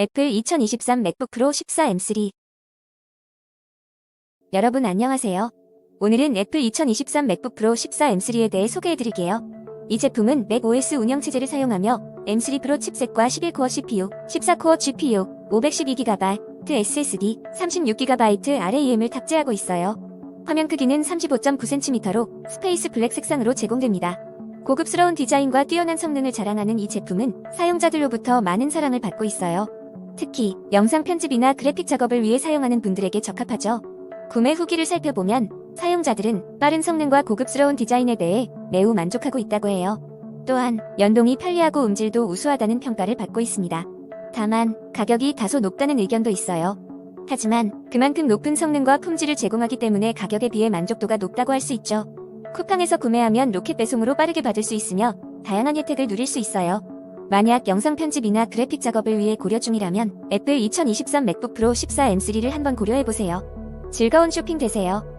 애플 2023 맥북 프로 14 M3 여러분 안녕하세요. 오늘은 애플 2023 맥북 프로 14 M3에 대해 소개해드릴게요. 이 제품은 맥OS 운영체제를 사용하며 M3 프로 칩셋과 11코어 CPU, 14코어 GPU, 512GB SSD, 36GB RAM을 탑재하고 있어요. 화면 크기는 35.9cm로 스페이스 블랙 색상으로 제공됩니다. 고급스러운 디자인과 뛰어난 성능을 자랑하는 이 제품은 사용자들로부터 많은 사랑을 받고 있어요. 특히 영상 편집이나 그래픽 작업을 위해 사용하는 분들에게 적합하죠. 구매 후기를 살펴보면 사용자들은 빠른 성능과 고급스러운 디자인에 대해 매우 만족하고 있다고 해요. 또한 연동이 편리하고 음질도 우수하다는 평가를 받고 있습니다. 다만 가격이 다소 높다는 의견도 있어요. 하지만 그만큼 높은 성능과 품질을 제공하기 때문에 가격에 비해 만족도가 높다고 할 수 있죠. 쿠팡에서 구매하면 로켓 배송으로 빠르게 받을 수 있으며 다양한 혜택을 누릴 수 있어요. 만약 영상 편집이나 그래픽 작업을 위해 고려 중이라면 애플 2023 맥북 프로 14 M3를 한번 고려해보세요. 즐거운 쇼핑 되세요.